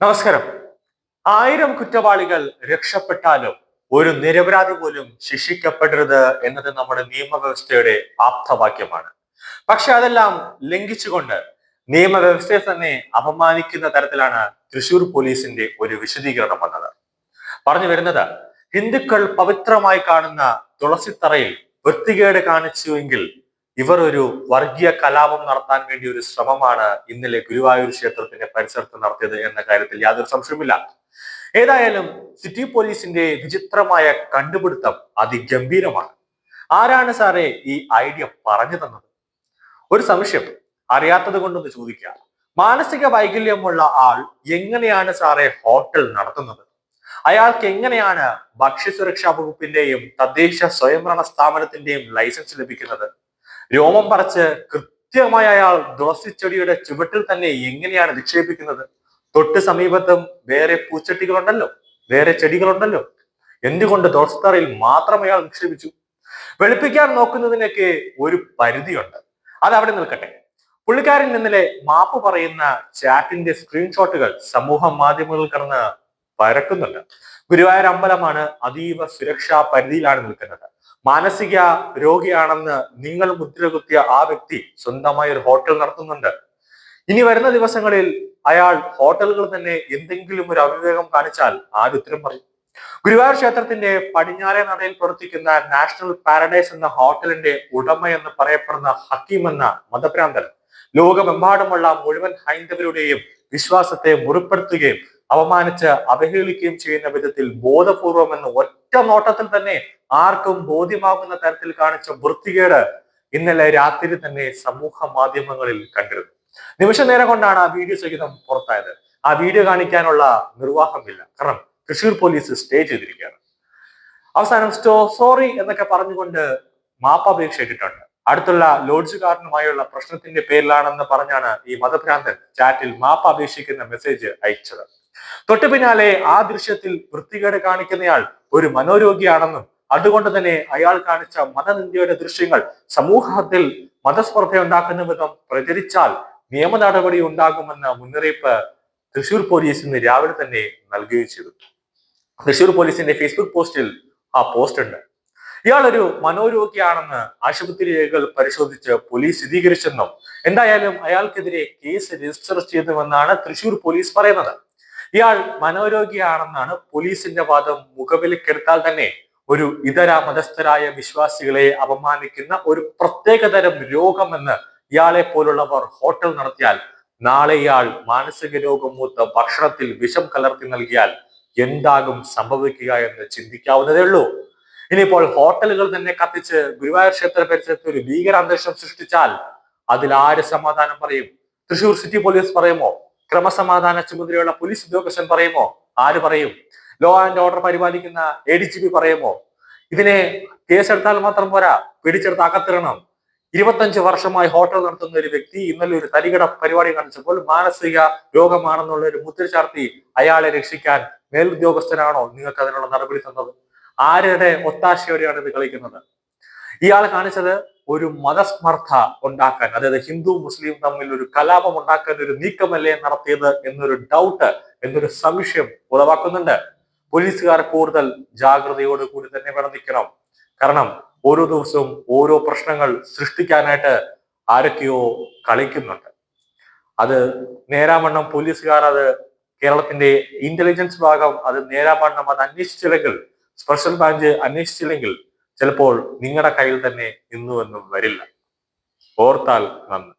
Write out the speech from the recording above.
നമസ്കാരം. ആയിരം കുറ്റവാളികൾ രക്ഷപ്പെട്ടാലും ഒരു നിരപരാധി പോലും ശിക്ഷിക്കപ്പെടരുത് എന്നത് നമ്മുടെ നിയമവ്യവസ്ഥയുടെ ആപ്തവാക്യമാണ്. പക്ഷെ അതെല്ലാം ലംഘിച്ചുകൊണ്ട് നിയമവ്യവസ്ഥയെ തന്നെ അപമാനിക്കുന്ന തരത്തിലാണ് തൃശൂർ പോലീസിന്റെ ഒരു വിശദീകരണം വന്നത്. പറഞ്ഞു വരുന്നത് ഹിന്ദുക്കൾ പവിത്രമായി കാണുന്ന തുളസിത്തറയിൽ വൃത്തികേട് കാണിച്ചുവെങ്കിൽ ഇവർ ഒരു വർഗീയ കലാപം നടത്താൻ വേണ്ടി ഒരു ശ്രമമാണ് ഇന്നലെ ഗുരുവായൂർ ക്ഷേത്രത്തിന്റെ പരിസരത്ത് നടത്തിയത് എന്ന കാര്യത്തിൽ യാതൊരു സംശയവുമില്ല. ഏതായാലും സിറ്റി പോലീസിന്റെ വിചിത്രമായ കണ്ടുപിടുത്തം അതിഗംഭീരമാണ്. ആരാണ് സാറേ ഈ ഐഡിയ പറഞ്ഞു തന്നത് ഒരു സംശയം അറിയാത്തത് കൊണ്ടൊന്ന് ചോദിക്കുക മാനസിക വൈകല്യമുള്ള ആൾ എങ്ങനെയാണ് സാറേ ഹോട്ടൽ നടത്തുന്നത്? അയാൾക്ക് എങ്ങനെയാണ് ഭക്ഷ്യസുരക്ഷാ വകുപ്പിന്റെയും തദ്ദേശ സ്വയംഭരണ സ്ഥാപനത്തിന്റെയും ലൈസൻസ് ലഭിക്കുന്നത്? രോമം പറച്ച് കൃത്യമായി അയാൾ തുളസിച്ചെടിയുടെ ചുവട്ടിൽ തന്നെ എങ്ങനെയാണ് നിക്ഷേപിക്കുന്നത്? തൊട്ട് സമീപത്തും വേറെ പൂച്ചട്ടികളുണ്ടല്ലോ? വേറെ ചെടികളുണ്ടല്ലോ? എന്തുകൊണ്ട് തുളസിത്തറയിൽ മാത്രം അയാൾ നിക്ഷേപിച്ചു? വെളുപ്പിക്കാൻ നോക്കുന്നതിനൊക്കെ ഒരു പരിധിയുണ്ട്. അത് അവിടെ നിൽക്കട്ടെ. പുള്ളിക്കാരൻ ഇന്നലെ മാപ്പ് പറയുന്ന ചാറ്റിന്റെ സ്ക്രീൻഷോട്ടുകൾ സമൂഹ മാധ്യമങ്ങളിൽ കിടന്ന് പരക്കുന്നുണ്ട്. ഗുരുവായൂർ അമ്പലമാണ് അതീവ സുരക്ഷാ പരിധിയിലാണ് നിൽക്കുന്നത്. മാനസിക രോഗിയാണെന്ന് നിങ്ങൾ മുദ്രകുത്തിയ ആ വ്യക്തി സ്വന്തമായി ഒരു ഹോട്ടൽ നടത്തുന്നുണ്ട്. ഇനി വരുന്ന ദിവസങ്ങളിൽ അയാൾ ഹോട്ടലുകൾ തന്നെ എന്തെങ്കിലും ഒരു അവിവേകം കാണിച്ചാൽ ആരുത്തരം പറയും. ഗുരുവായൂർ ക്ഷേത്രത്തിന്റെ പടിഞ്ഞാറേ നടയിൽ പ്രവർത്തിക്കുന്ന നാഷണൽ പാരഡൈസ് എന്ന ഹോട്ടലിന്റെ ഉടമ എന്ന് പറയപ്പെടുന്ന ഹക്കീം എന്ന മതഭ്രാന്തൻ ലോകമെമ്പാടുമുള്ള മുഴുവൻ ഹൈന്ദവരുടെയും വിശ്വാസത്തെ മുറിപ്പെടുത്തുകയും അവമാനിച്ച് അവഹേളിക്കുകയും ചെയ്യുന്ന വിധത്തിൽ ബോധപൂർവം എന്ന് ഒറ്റ നോട്ടത്തിൽ തന്നെ ആർക്കും ബോധ്യമാകുന്ന തരത്തിൽ കാണിച്ച വൃത്തികേട് ഇന്നലെ രാത്രി തന്നെ സമൂഹ മാധ്യമങ്ങളിൽ കണ്ടിരുന്നു. നിമിഷ നേരം കൊണ്ടാണ് ആ വീഡിയോ സഹിതം പുറത്തായത്. ആ വീഡിയോ കാണിക്കാനുള്ള നിർവാഹമില്ല. കാരണം തൃശൂർ പോലീസ് സ്റ്റേ ചെയ്തിരിക്കുകയാണ്. അവസാനം സ്റ്റോ സോറി എന്നൊക്കെ പറഞ്ഞുകൊണ്ട് മാപ്പപേക്ഷ ഇട്ടിട്ടുണ്ട്. അടുത്തുള്ള ലോഡ്ജുകാരനുമായുള്ള പ്രശ്നത്തിന്റെ പേരിലാണെന്ന് പറഞ്ഞാണ് ഈ മതഭ്രാന്തൻ ചാറ്റിൽ മാപ്പ് അപേക്ഷിക്കുന്ന മെസ്സേജ് അയച്ചത്. തൊട്ടു പിന്നാലെ ആ ദൃശ്യത്തിൽ വൃത്തികേട് കാണിക്കുന്നയാൾ ഒരു മനോരോഗിയാണെന്നും അതുകൊണ്ട് തന്നെ അയാൾ കാണിച്ച മതനിന്ദയുടെ ദൃശ്യങ്ങൾ സമൂഹത്തിൽ മതസ്പർദ്ധ ഉണ്ടാക്കുന്ന വിധം പ്രചരിച്ചാൽ നിയമ നടപടി ഉണ്ടാകുമെന്ന മുന്നറിയിപ്പ് തൃശൂർ പോലീസ് ഇന്ന് രാവിലെ തന്നെ നൽകുകയും തൃശൂർ പോലീസിന്റെ ഫേസ്ബുക്ക് പോസ്റ്റിൽ ആ പോസ്റ്റ് ഉണ്ട്. ഇയാൾ ഒരു മനോരോഗിയാണെന്ന് ആശുപത്രി രേഖകൾ പരിശോധിച്ച് പോലീസ് സ്ഥിരീകരിച്ചെന്നും എന്തായാലും അയാൾക്കെതിരെ കേസ് രജിസ്റ്റർ ചെയ്തുവെന്നാണ് തൃശൂർ പോലീസ് പറയുന്നത്. ഇയാൾ മനോരോഗിയാണെന്നാണ് പോലീസിന്റെ വാദം മുഖവിലക്കെടുത്താൽ തന്നെ ഒരു ഇതര മതസ്ഥരായ വിശ്വാസികളെ അപമാനിക്കുന്ന ഒരു പ്രത്യേകതരം രോഗമെന്ന് ഇയാളെ പോലുള്ളവർ ഹോട്ടൽ നടത്തിയാൽ നാളെ ഇയാൾ മാനസിക രോഗം മൂത്ത് ഭക്ഷണത്തിൽ വിഷം കലർത്തി നൽകിയാൽ എന്താകും സംഭവിക്കുക എന്ന് ചിന്തിക്കാവുന്നതേ ഉള്ളൂ. ഇനിയിപ്പോൾ ഹോട്ടലുകൾ തന്നെ കത്തിച്ച് ഗുരുവായൂർ ക്ഷേത്ര പരിസരത്ത് ഒരു ഭീകര അന്തരീക്ഷം സൃഷ്ടിച്ചാൽ അതിൽ ആര് സമാധാനം പറയും? തൃശൂർ സിറ്റി പോലീസ് പറയുമോ? ക്രമസമാധാന ചുമതലയുള്ള പോലീസ് ഉദ്യോഗസ്ഥൻ പറയുമോ? ആര് പറയും? ലോ ആൻഡ് ഓർഡർ പരിപാലിക്കുന്ന എ ഡി ജി പി പറയുമോ? ഇതിനെ കേസെടുത്താൽ മാത്രം പോരാ പിടിച്ചെടുത്ത് അകത്തിരണം ഇരുപത്തഞ്ച് വർഷമായി ഹോട്ടൽ നടത്തുന്ന ഒരു വ്യക്തി ഇന്നലെ ഒരു തരികട പരിപാടി കാണിച്ചപ്പോൾ മാനസിക രോഗമാണെന്നുള്ള ഒരു മുദ്ര ചാർത്തി അയാളെ രക്ഷിക്കാൻ മേലുദ്യോഗസ്ഥനാണോ നിങ്ങൾക്ക് അതിനുള്ള നടപടി തന്നത്? ആരുടെ ഒത്താശയോടെയാണ് ഇത് കളിക്കുന്നത്? ഇയാൾ കാണിച്ചത് ഒരു മതസ്മർദ്ധ ഉണ്ടാക്കാൻ അതായത് ഹിന്ദു മുസ്ലിം തമ്മിൽ ഒരു കലാപം ഉണ്ടാക്കാൻ ഒരു നീക്കമല്ലേ നടത്തിയത് എന്നൊരു ഡൗട്ട് എന്നൊരു സംശയം ഉളവാക്കുന്നുണ്ട്. പോലീസുകാർ കൂടുതൽ ജാഗ്രതയോട് കൂടി തന്നെ വേണം നിൽക്കണം കാരണം ഓരോ ദിവസവും ഓരോ പ്രശ്നങ്ങൾ സൃഷ്ടിക്കാനായിട്ട് ആരൊക്കെയോ കളിക്കുന്നുണ്ട്. അത് നേരാവണ്ണം പോലീസുകാർ അത് കേരളത്തിന്റെ ഇന്റലിജൻസ് ഭാഗം അത് നേരാവണ്ണം അത് അന്വേഷിച്ചില്ലെങ്കിൽ സ്പെഷ്യൽ ബ്രാഞ്ച് അന്വേഷിച്ചില്ലെങ്കിൽ ചിലപ്പോൾ നിങ്ങളുടെ കയ്യിൽ തന്നെ നിന്നുവെന്നും വരില്ല. ഓർത്താൽ നന്ദി